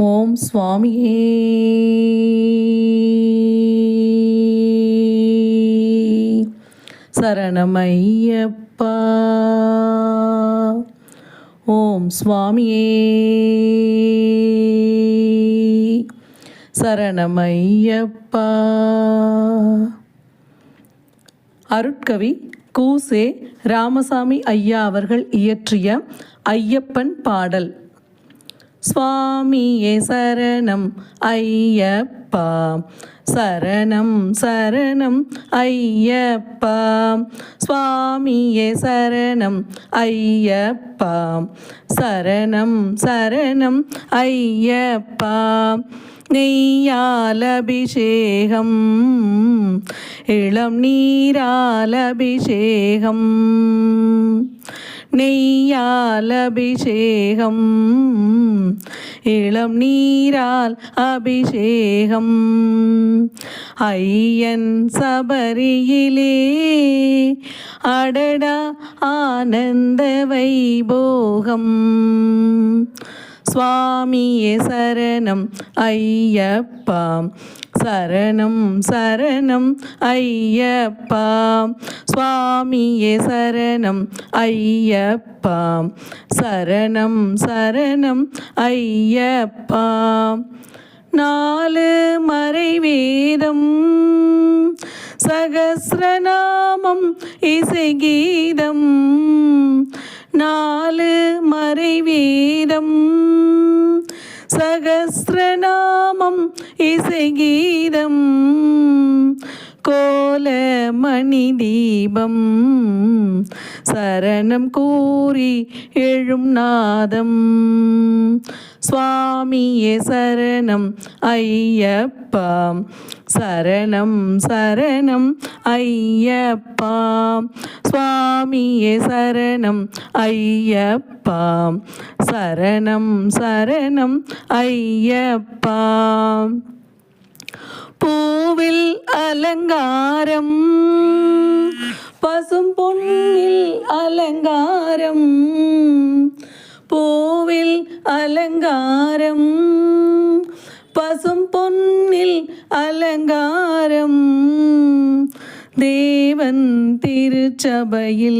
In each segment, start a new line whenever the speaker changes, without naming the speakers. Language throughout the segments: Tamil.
ஓம் சுவாமியே. சரணமையப்பா. ஓம் சுவாமியே. சரணமையப்பா. அருட்கவி கூசே ராமசாமி ஐயா அவர்கள் இயற்றிய ஐயப்பன் பாடல். சுவாமியே சரணம் ஐயப்பா. சரணம் சரணம் ஐயப்பா. சுவாமியே சரணம் ஐயப்பா. சரணம் சரணம் ஐயப்பா. நெய்யாலபிஷேகம் இளம் நீராலபிஷேகம். நெய்யால் அபிஷேகம் இளம் நீரால் அபிஷேகம். ஐயன் சபரியிலே அடடா ஆனந்த வைபோகம். சுவாமியே சரணம் ஐயப்பா சரணம் சரணம் ஐயப்பா. சுவாமியே சரணம் ஐயப்பா. சரணம் சரணம் ஐயப்பா. நாலு மறைவேதம் சகசிரநாமம் இசைகீதம். நாலு மறைவேதம் சகசிரநாமம் நாமம் இசைகீதம் கோல மணி தீபம் சரணம் கூறி எழும் நாதம். சுவாமியே சரணம் ஐயப்பா. சரணம் சரணம் ஐயப்பா. சுவாமியே சரணம் ஐயப்பா. சரணம் சரணம் ஐயப்பா. പൂവിൽ അലങ്കാരം പശും പൊന്നിൽ അലങ്കാരം പൂവിൽ അലങ്കാരം പശും പൊന്നിൽ അലങ്കാരം. ദേവൻ തിരുച്ചബയിൽ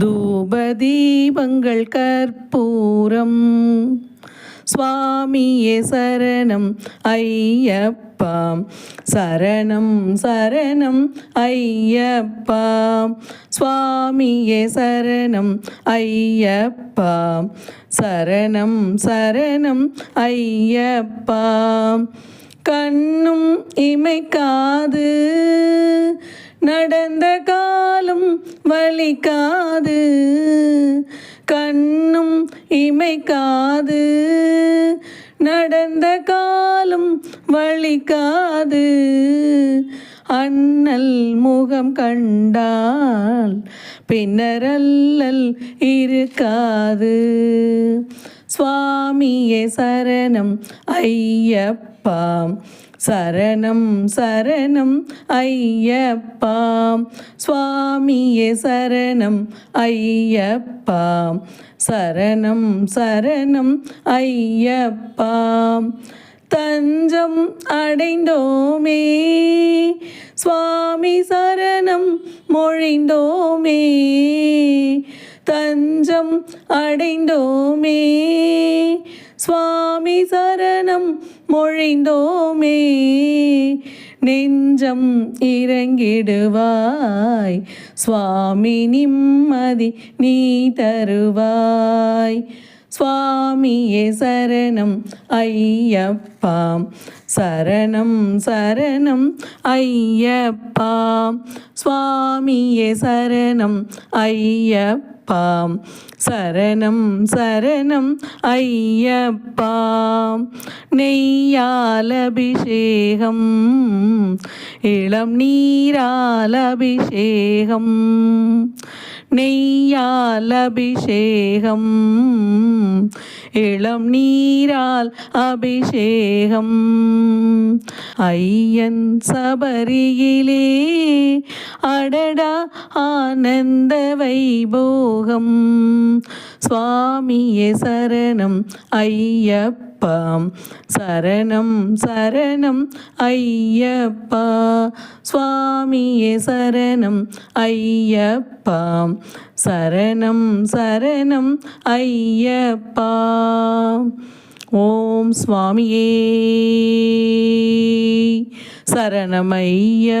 ധൂപദീപങ്ങൾ കർപ്പൂരം. சுவாமியே சரணம் ஐயப்பா. சரணம் சரணம் ஐயப்பா. சுவாமியே சரணம் ஐயப்பா. சரணம் சரணம் ஐயப்பா. கண்ணும் இமைக்காது நடந்த காலம் வலிக்காது. கண்ணும் இமைக்காது நடந்த காலம் வழிக்காது அண்ணல் முகம் கண்டால் பின்னரல்லல் இருக்காது. சுவாமியே சரணம் ஐயப்பா. சரணம் சரணம் ஐயப்பா. சுவாமியே சரணம் ஐயப்பா. சரணம் சரணம் ஐயப்பா. தஞ்சம் அடைந்தோமே. சுவாமி சரணம் மொழிந்தோமே. தஞ்சம் அடைந்தோமே. சுவாமி சரணம் மொழிந்தோமே நெஞ்சம் இறங்கிடுவாய். சுவாமி நிம்மதி நீ தருவாய். சுவாமியே சரணம் ஐயப்பா. சரணம் சரணம் ஐயப்பா. சுவாமியே சரணம் ஐயப்பா. ஐயப்பா சரணம் சரணம் ஐயப்பா. நெய்யால் அபிஷேகம் இளம் நீரால் அபிஷேகம் நெய்யால் அபிஷேகம் இளம் நீரால் அபிஷேகம். ஐயன் சபரியிலே அடடா ஆனந்த வைபோ யோகம் சுவாமியே சரணம் ஐயப்பா. சரணம் சரணம் ஐயப்பா. சுவாமியே சரணம் ஐயப்பா. சரணம் சரணம் ஐயப்பா. ஓம் சுவாமியே. சரணமையப்பா